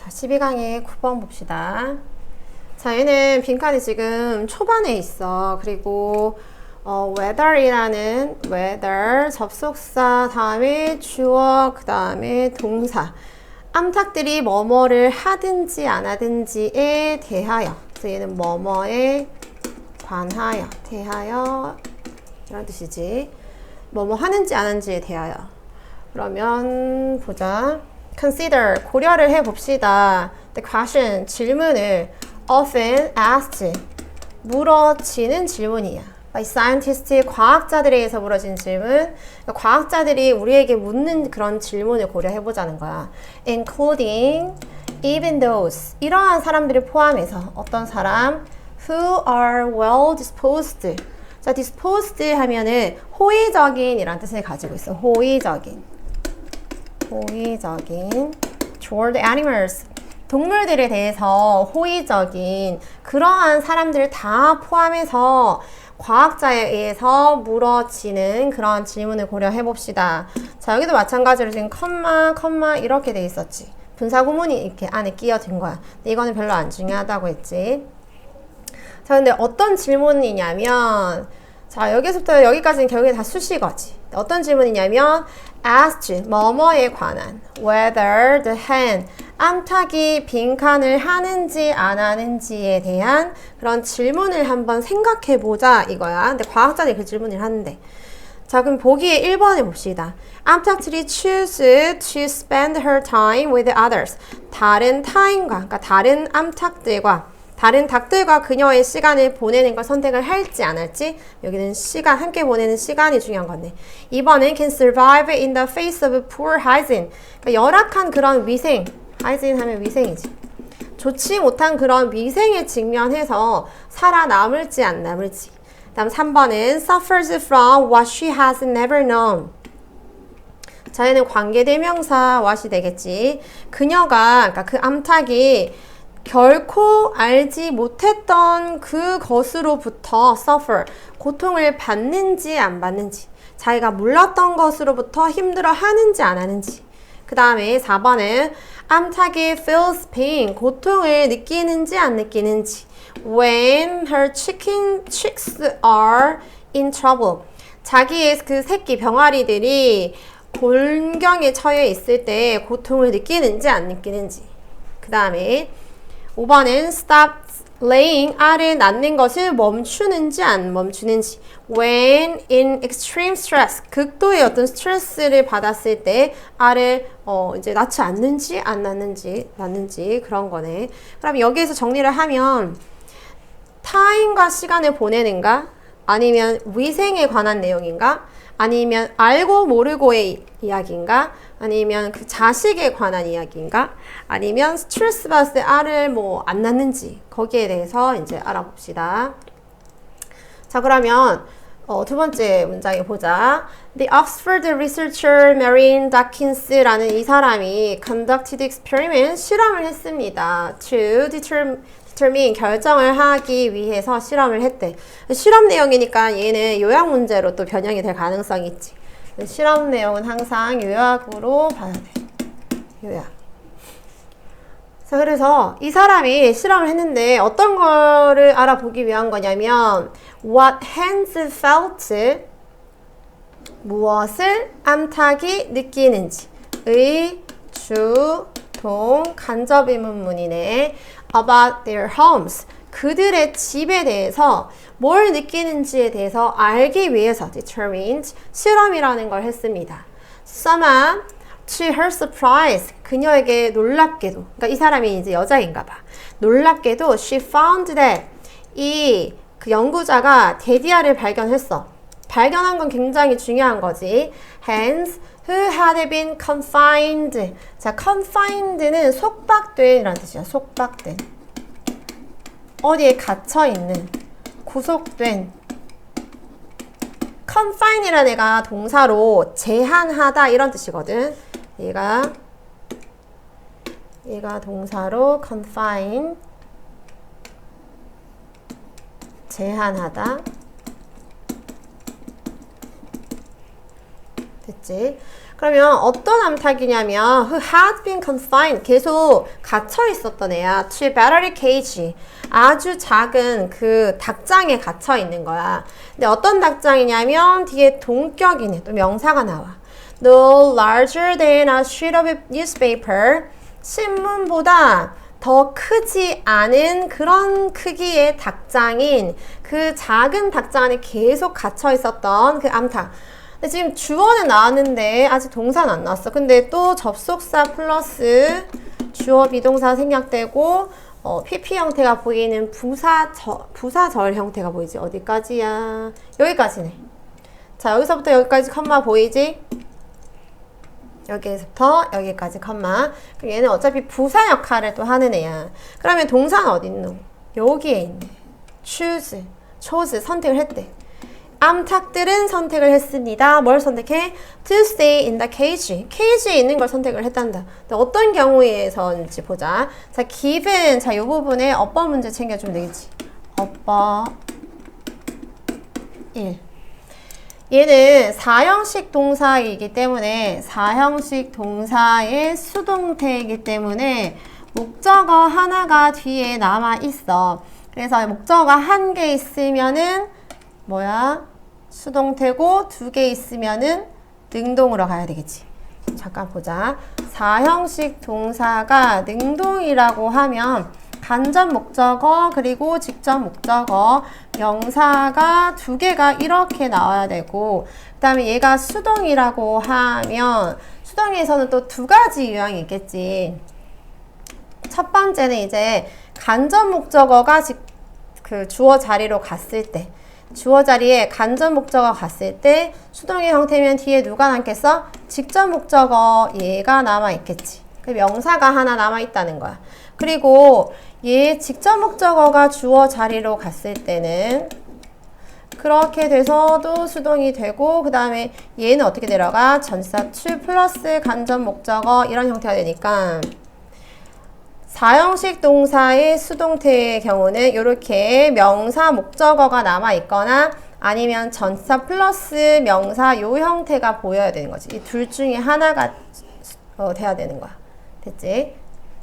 자, 12강의 9번 봅시다. 자, 얘는 빈칸이 지금 초반에 있어. 그리고 어, whether이라는 whether 접속사 다음에 주어 그 다음에 동사. 암탉들이 뭐뭐를 하든지 안 하든지에 대하여. 그래서 얘는 뭐뭐에 관하여 대하여 이런 뜻이지. 뭐뭐 하는지 안 하는지에 대하여. 그러면 보자 consider 고려를 해 봅시다. the question 질문을 often asked 물어지는 질문이야. By scientists 과학자들에 의해서 물어진 질문. 그러니까 과학자들이 우리에게 묻는 그런 질문을 고려해 보자는 거야. Including even those. 이러한 사람들을 포함해서 어떤 사람? Who are well disposed. 자 disposed 하면은 호의적인 이란 뜻을 가지고 있어. 호의적인 호의적인 toward animals 동물들에 대해서 호의적인 그러한 사람들을 다 포함해서 과학자에 의해서 물어지는 그런 질문을 고려해 봅시다. 자, 여기도 마찬가지로 지금 컴마, 컴마 이렇게 돼 있었지. 분사 구문이 이렇게 안에 끼어든 거야. 근데 이거는 별로 안 중요하다고 했지. 자, 근데 어떤 질문이냐면 자, 여기서부터 여기까지는 결국에 다 수식어지. 어떤 질문이냐면 asked 뭐뭐에 관한 whether the hen 암탉이 빈칸을 하는지 안 하는지에 대한 그런 질문을 한번 생각해 보자 이거야. 근데 과학자들이 그 질문을 하는데 자 그럼 보기에 1번에 봅시다. 암탉들이 choose to spend her time with others. 다른 타인과 그러니까 다른 암탉들과 다른 닭들과 그녀의 시간을 보내는 걸 선택을 할지 안 할지 여기는 시간 함께 보내는 시간이 중요한 건데. 2번은 can survive in the face of poor hygiene. 그러니까 열악한 그런 위생 hygiene 하면 위생이지. 좋지 못한 그런 위생에 직면해서 살아남을지 안 남을지. 다음 3번은 suffers from what she has never known. 자, 얘는 관계 대명사 what이 되겠지. 그녀가, 그러니까 그 암탉이 결코 알지 못했던 그것으로부터 suffer, 고통을 받는지 안 받는지, 자기가 몰랐던 것으로부터 힘들어 하는지 안 하는지. 그 다음에 4번은 암탉이 feels pain, 고통을 느끼는지 안 느끼는지. When her chicken chicks are in trouble. 자기의 그 새끼 병아리들이 곤경에 처해 있을 때 고통을 느끼는지 안 느끼는지. 그 다음에 5번은 stop laying 알을 낳는 것을 멈추는지 안 멈추는지 when in extreme stress 극도의 어떤 스트레스를 받았을 때 알을 어 이제 낳지 않는지 안 낳는지 낳는지 그런 거네. 그럼 여기에서 정리를 하면 타인과 시간을 보내는가 아니면 위생에 관한 내용인가 아니면 알고 모르고의 이야기인가? 아니면 그 자식에 관한 이야기인가? 아니면 스트레스 받을 때 알을 뭐 안 낳는지 거기에 대해서 이제 알아봅시다. 자 그러면 어, 두 번째 문장에 보자. The Oxford researcher Marion Dawkins라는 이 사람이 conducted experiment 실험을 했습니다. To determine 결정을 하기 위해서 실험을 했대. 실험 내용이니까 얘는 요약 문제로 또 변형이 될 가능성이 있지. 실험 내용은 항상 요약으로 봐야 돼. 요약. 자, 그래서 이 사람이 실험을 했는데 어떤 거를 알아보기 위한 거냐면 what hands felt 무엇을 암탉이 느끼는지의 주, 동, 간접 의문문이네. about their homes. 그들의 집에 대해서 뭘 느끼는지에 대해서 알기 위해서 determined 실험이라는 걸 했습니다. Someone to her surprise 그녀에게 놀랍게도 그러니까 이 사람이 이제 여자인가 봐. 놀랍게도 she found that 이 그 연구자가 데디아를 발견했어. 발견한 건 굉장히 중요한 거지. Hence, who had been confined. 자, confined는 속박된 이란 뜻이야. 속박된. 어디에 갇혀 있는, 구속된. confine이라는 애가 동사로 제한하다 이런 뜻이거든. 얘가 얘가 동사로 confine 제한하다. 됐지? 그러면 어떤 암탉이냐면 who had been confined 계속 갇혀 있었던 애야 to battery cage 아주 작은 그 닭장에 갇혀 있는 거야. 근데 어떤 닭장이냐면 뒤에 동격이네 또 명사가 나와. No larger than a sheet of newspaper 신문보다 더 크지 않은 그런 크기의 닭장인 그 작은 닭장 안에 계속 갇혀 있었던 그 암탉. 근데 지금 주어는 나왔는데 아직 동사는 안 나왔어. 근데 또 접속사 플러스 주어 비동사 생략되고 어, PP 형태가 보이는 부사절, 부사절 형태가 보이지? 어디까지야? 여기까지네. 자, 여기서부터 여기까지 컴마 보이지? 여기서부터 여기까지 컴마. 그럼 얘는 어차피 부사 역할을 또 하는 애야. 그러면 동사는 어디 있노? 여기에 있네. choose, chose 선택을 했대. 암탉들은 선택을 했습니다. 뭘 선택해? To stay in the cage. cage에 있는 걸 선택을 했단다. 어떤 경우에서인지 보자. 자, given. 자, 이 부분에 어법 문제 챙겨주면 되겠지. 어법 1. 얘는 사형식 동사이기 때문에 사형식 동사의 수동태이기 때문에 목적어 하나가 뒤에 남아 있어. 그래서 목적어 한 개 있으면은 뭐야? 수동태고 두 개 있으면은 능동으로 가야 되겠지. 잠깐 보자. 사형식 동사가 능동이라고 하면 간접 목적어 그리고 직접 목적어 명사가 두 개가 이렇게 나와야 되고 그 다음에 얘가 수동이라고 하면 수동에서는 또 두 가지 유형이 있겠지. 첫 번째는 이제 간접 목적어가 직, 그 주어 자리로 갔을 때 주어 자리에 간접 목적어 갔을 때 수동의 형태면 뒤에 누가 남겠어? 직접 목적어 얘가 남아 있겠지. 그 명사가 하나 남아 있다는 거야. 그리고 얘 직접 목적어가 주어 자리로 갔을 때는 그렇게 돼서도 수동이 되고 그 다음에 얘는 어떻게 내려가? 전사 to 플러스 간접 목적어 이런 형태가 되니까 사형식 동사의 수동태의 경우는 이렇게 명사 목적어가 남아 있거나 아니면 전사 플러스 명사 요 형태가 보여야 되는 거지. 이 둘 중에 하나가 어, 돼야 되는 거야. 됐지?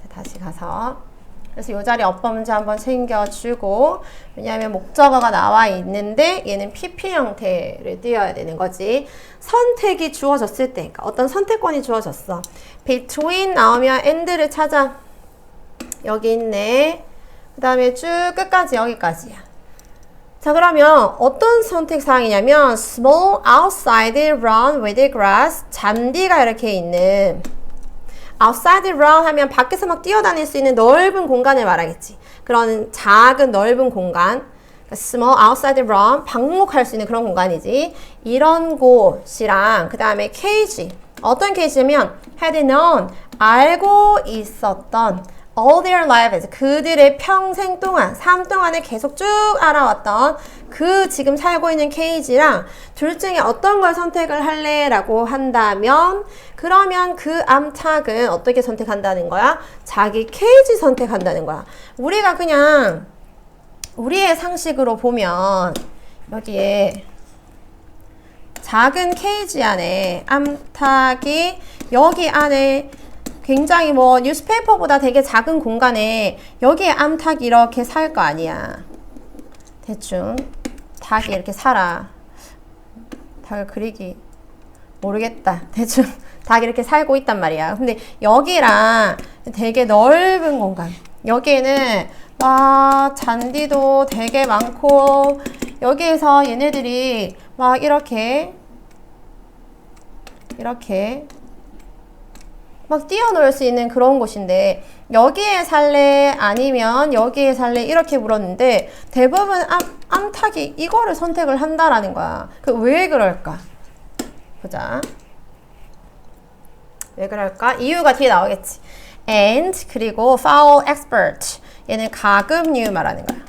자, 다시 가서 그래서 이 자리 어법 문제 한번 챙겨주고 왜냐하면 목적어가 나와 있는데 얘는 PP 형태를 띄어야 되는 거지 선택이 주어졌을 때 그러니까 어떤 선택권이 주어졌어 between 나오면 and를 찾아 여기 있네 그 다음에 쭉 끝까지 여기까지야 자 그러면 어떤 선택 사항이냐면 small outside run with grass 잔디가 이렇게 있는 outside run 하면 밖에서 막 뛰어다닐 수 있는 넓은 공간을 말하겠지. 그런 작은 넓은 공간. 그러니까 small outside run 방목할 수 있는 그런 공간이지. 이런 곳이랑 그 다음에 cage. 어떤 cage냐면 had known 알고 있었던 all their lives 그들의 평생 동안 삶 동안에 계속 쭉 알아왔던 그 지금 살고 있는 케이지랑 둘 중에 어떤 걸 선택을 할래라고 한다면 그러면 그 암탉은 어떻게 선택한다는 거야? 자기 케이지 선택한다는 거야. 우리가 그냥 우리의 상식으로 보면 여기에 작은 케이지 안에 암탉이 여기 안에 굉장히 뭐 뉴스페이퍼보다 되게 작은 공간에 여기에 암탉이 이렇게 살 거 아니야. 대충 닭이 이렇게 살아. 닭을 그리기 모르겠다. 대충 닭이 이렇게 살고 있단 말이야. 근데 여기랑 되게 넓은 공간. 여기에는 막 잔디도 되게 많고 여기에서 얘네들이 막 이렇게 이렇게 막 뛰어놀 수 있는 그런 곳인데 여기에 살래 아니면 여기에 살래 이렇게 물었는데 대부분 암, 암탉이 이거를 선택을 한다라는 거야. 그 왜 그럴까? 보자. 왜 그럴까? 이유가 뒤에 나오겠지. And 그리고 foul expert 얘는 가금류 말하는 거야.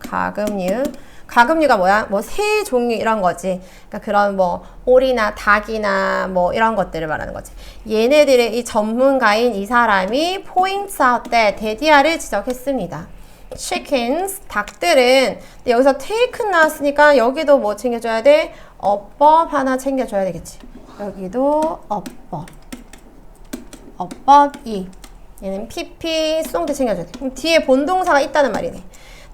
가금류. 가금류가 뭐야? 뭐 새 종류 이런 거지. 그러니까 그런 뭐 오리나 닭이나 뭐 이런 것들을 말하는 거지. 얘네들의 이 전문가인 이 사람이 out that 데디아를 지적했습니다. chickens 닭들은 여기서 take 나왔으니까 여기도 뭐 챙겨줘야 돼? 어법 하나 챙겨줘야 되겠지. 여기도 어법. 어법 이. 얘는 PP 수동태 챙겨줘야 돼. 그럼 뒤에 본동사가 있다는 말이네.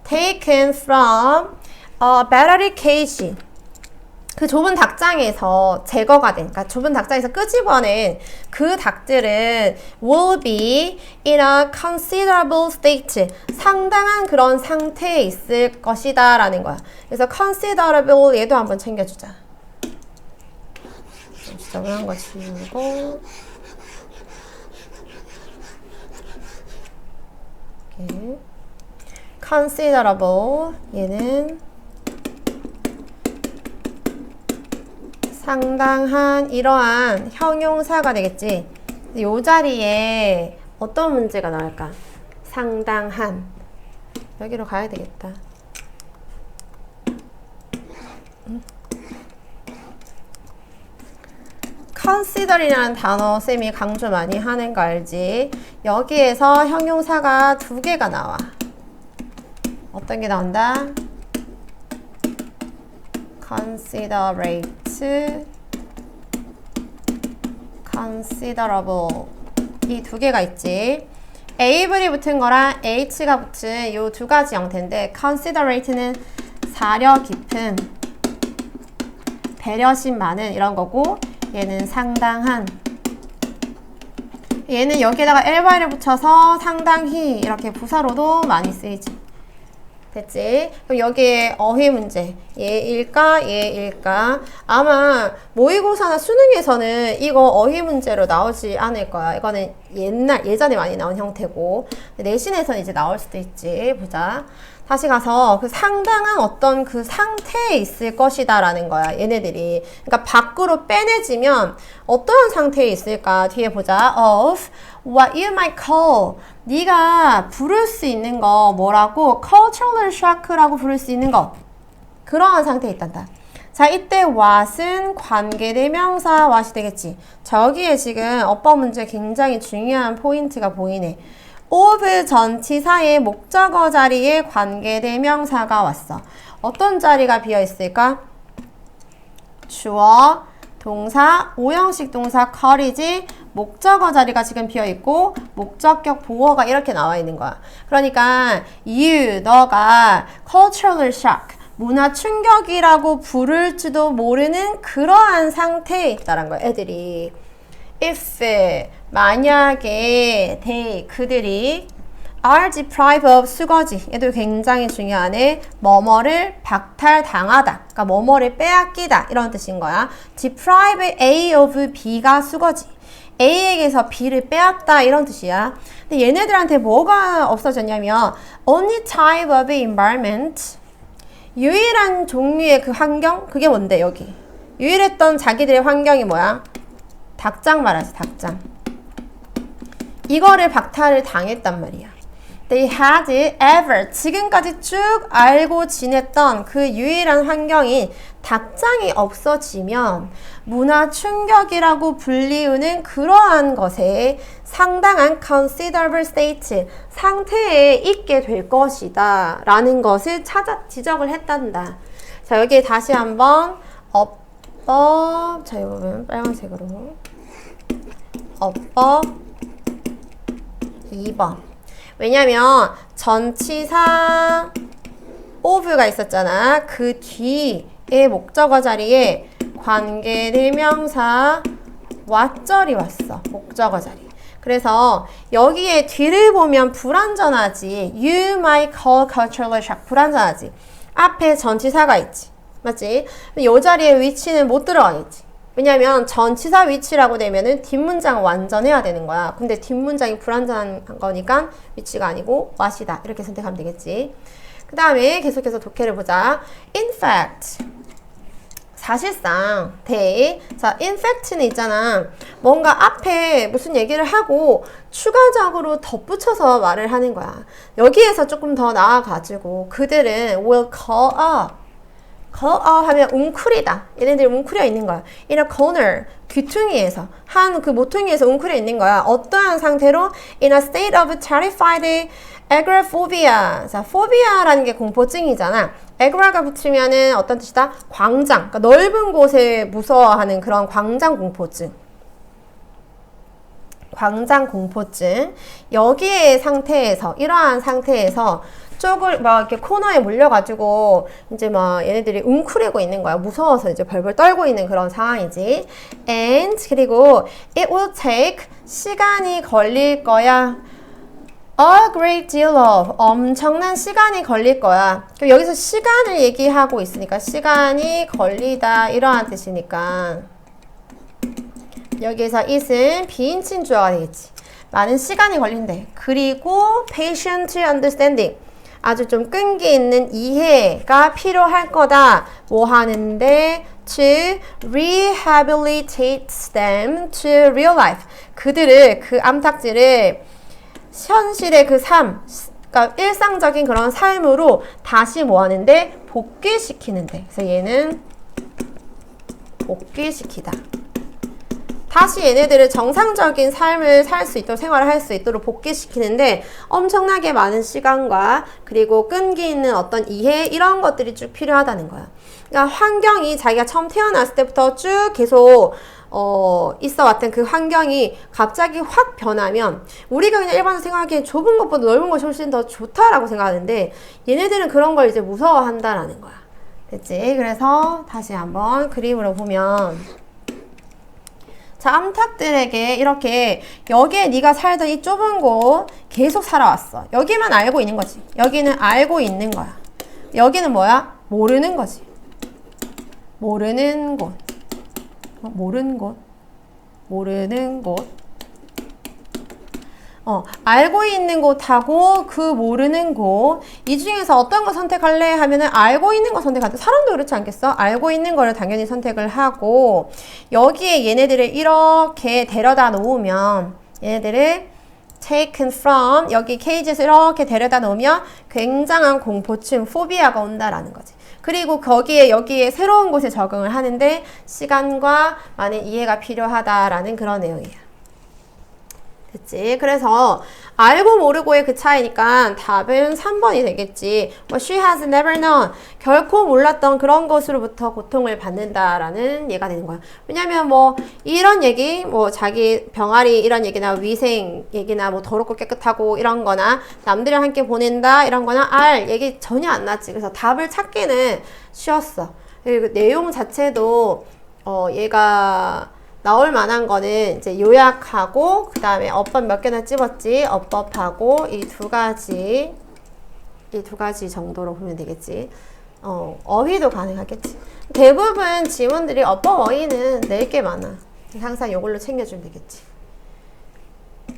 Taken from a battery cage. 그 좁은 닭장에서 제거가 된, 그러니까 좁은 닭장에서 끄집어낸 그 닭들은 will be in a considerable state. 상당한 그런 상태에 있을 것이다 라는 거야. 그래서 considerable 얘도 한번 챙겨주자. 지저분한 거 지우고. 이렇게. considerable 얘는 상당한 이러한 형용사가 되겠지. 이 자리에 어떤 문제가 나올까? 상당한 여기로 가야 되겠다. 음. consider이라는 단어 쌤이 강조 많이 하는 거 알지? 여기에서 형용사가 두 개가 나와. 어떤 게 나온다? considerate, considerable 이 두 개가 있지. able이 붙은 거랑 h가 붙은 이 두 가지 형태인데 considerate는 사려 깊은 배려심 많은 이런 거고 얘는 상당한 얘는 여기에다가 ly를 붙여서 상당히 이렇게 부사로도 많이 쓰이지. 됐지? 그럼 여기에 어휘 문제. 얘일까? 얘일까? 아마 모의고사나 수능에서는 이거 어휘 문제로 나오지 않을 거야. 이거는 옛날, 예전에 많이 나온 형태고. 내신에서는 이제 나올 수도 있지. 보자. 다시 가서 그 상당한 어떤 그 상태에 있을 것이다 라는 거야 얘네들이 그러니까 밖으로 빼내지면 어떠한 상태에 있을까 뒤에 보자 of what you might call 네가 부를 수 있는 거 뭐라고 cultural shock라고 부를 수 있는 것 그러한 상태에 있단다 자 이때 what은 관계대명사 what이 되겠지 저기에 지금 어법 문제 굉장히 중요한 포인트가 보이네 of 전치사의 목적어 자리에 관계대명사가 왔어. 어떤 자리가 비어 있을까? 주어, 동사, 오형식 동사 컬이지 목적어 자리가 지금 비어 있고 목적격 보어가 이렇게 나와 있는 거야. 그러니까 you 너가 cultural shock 문화 충격이라고 부를지도 모르는 그러한 상태에 있다는 거야. 애들이. If 만약에 they 그들이 are deprived of 수거지. 얘도 굉장히 중요하네. 뭐뭐를 박탈당하다. 그러니까 뭐뭐를 빼앗기다. 이런 뜻인 거야. deprive A of B가 수거지 A에게서 B를 빼앗다 이런 뜻이야. 근데 얘네들한테 뭐가 없어졌냐면 only type of environment 유일한 종류의 그 환경 그게 뭔데 여기? 유일했던 자기들의 환경이 뭐야? 닭장 말하지 닭장. 이거를 박탈을 당했단 말이야. They had ever 지금까지 쭉 알고 지냈던 그 유일한 환경인 닭장이 없어지면 문화 충격이라고 불리우는 그러한 것에 상당한 considerable state 상태에 있게 될 것이다 라는 것을 찾아 지적을 했단다. 자 여기 다시 한번 어법 자 이거 보면 빨간색으로 어법 2번. 왜냐면 전치사 of가 있었잖아. 그 뒤에 목적어 자리에 관계대명사 왓절이 왔어. 목적어 자리. 그래서 여기에 뒤를 보면 불완전하지. You might call cultural shock. 불완전하지. 앞에 전치사가 있지. 맞지? 이 자리에 위치는 못 들어가겠지. 왜냐면 전치사 위치라고 되면은 뒷문장 완전해야 되는 거야. 근데 뒷문장이 불완전한 거니까 위치가 아니고 what이다. 이렇게 선택하면 되겠지. 그 다음에 계속해서 독해를 보자. In fact. 사실상 they 자 in fact는 있잖아 뭔가 앞에 무슨 얘기를 하고 추가적으로 덧붙여서 말을 하는 거야 여기에서 조금 더 나아가지고 그들은 will call up up 하면 웅크리다. 얘네들이 웅크려 있는 거야. in corner, 귀퉁이에서, 한 그 모퉁이에서 웅크려 있는 거야. 어떠한 상태로 in a state of terrified agoraphobia. 자, phobia라는 게 공포증이잖아. agora가 붙이면은 어떤 뜻이다? 광장. 그러니까 넓은 곳에 무서워하는 그런 광장 공포증. 광장 공포증. 여기에 상태에서, 이러한 상태에서 쪽을 막 이렇게 코너에 몰려가지고 이제 막 얘네들이 웅크리고 있는 거야. 무서워서 이제 벌벌 떨고 있는 그런 상황이지. And 그리고 it will take 시간이 걸릴 거야. A great deal of 엄청난 시간이 걸릴 거야. 그럼 여기서 시간을 얘기하고 있으니까 시간이 걸리다 이러한 뜻이니까 여기에서 it은 비인칭 주어가 되겠지. 많은 시간이 걸린대. 그리고 patient understanding. 아주 좀 끈기 있는 이해가 필요할 거다. 뭐 하는데? To rehabilitate them to real life. 그들을, 그 암탉지를 현실의 그 삶, 그러니까 일상적인 그런 삶으로 다시 뭐 하는데? 복귀시키는데. 그래서 얘는 복귀시키다. 다시 얘네들을 정상적인 삶을 살 수 있도록 생활을 할 수 있도록 복귀시키는데 엄청나게 많은 시간과 그리고 끈기 있는 어떤 이해 이런 것들이 쭉 필요하다는 거야. 그러니까 환경이 자기가 처음 태어났을 때부터 쭉 계속 어, 있어 왔던 그 환경이 갑자기 확 변하면 우리가 그냥 일반적으로 생각하기엔 좁은 것보다 넓은 것이 훨씬 더 좋다라고 생각하는데 얘네들은 그런 걸 이제 무서워한다라는 거야. 됐지? 그래서 다시 한번 그림으로 보면 자, 암탉들에게 이렇게 여기에 네가 살던 이 좁은 곳 계속 살아왔어. 여기만 알고 있는 거지. 여기는 알고 있는 거야. 여기는 뭐야? 모르는 거지. 모르는 곳. 어, 모르는 곳. 모르는 곳. 어, 알고 있는 곳하고 그 모르는 곳. 이 중에서 어떤 거 선택할래? 하면은 알고 있는 거 선택하자. 사람도 그렇지 않겠어? 알고 있는 거를 당연히 선택을 하고, 여기에 얘네들을 이렇게 데려다 놓으면, 얘네들을 taken from, 여기 케이지에서 이렇게 데려다 놓으면 굉장한 공포증, 포비아가 온다라는 거지. 그리고 거기에 여기에 새로운 곳에 적응을 하는데 시간과 많은 이해가 필요하다라는 그런 내용이야. 됐지? 그래서 알고 모르고의 그 차이니까 답은 3번이 되겠지. 뭐 she has never known. 결코 몰랐던 그런 것으로부터 고통을 받는다라는 예가 되는 거야. 왜냐면 뭐 이런 얘기, 뭐 자기 병아리 이런 얘기나 위생 얘기나 뭐 더럽고 깨끗하고 이런 거나 남들이랑 함께 보낸다 이런 거나 알 얘기 전혀 안 났지. 그래서 답을 찾기는 쉬웠어. 그리고 내용 자체도 어 얘가 나올 만한 거는 이제 요약하고 그 다음에 어법 몇 개나 찝었지? 어법하고 이 두 가지 이 두 가지 정도로 보면 되겠지. 어, 어휘도 가능하겠지. 대부분 지문들이 어법 어휘는 낼 게 많아. 항상 이걸로 챙겨주면 되겠지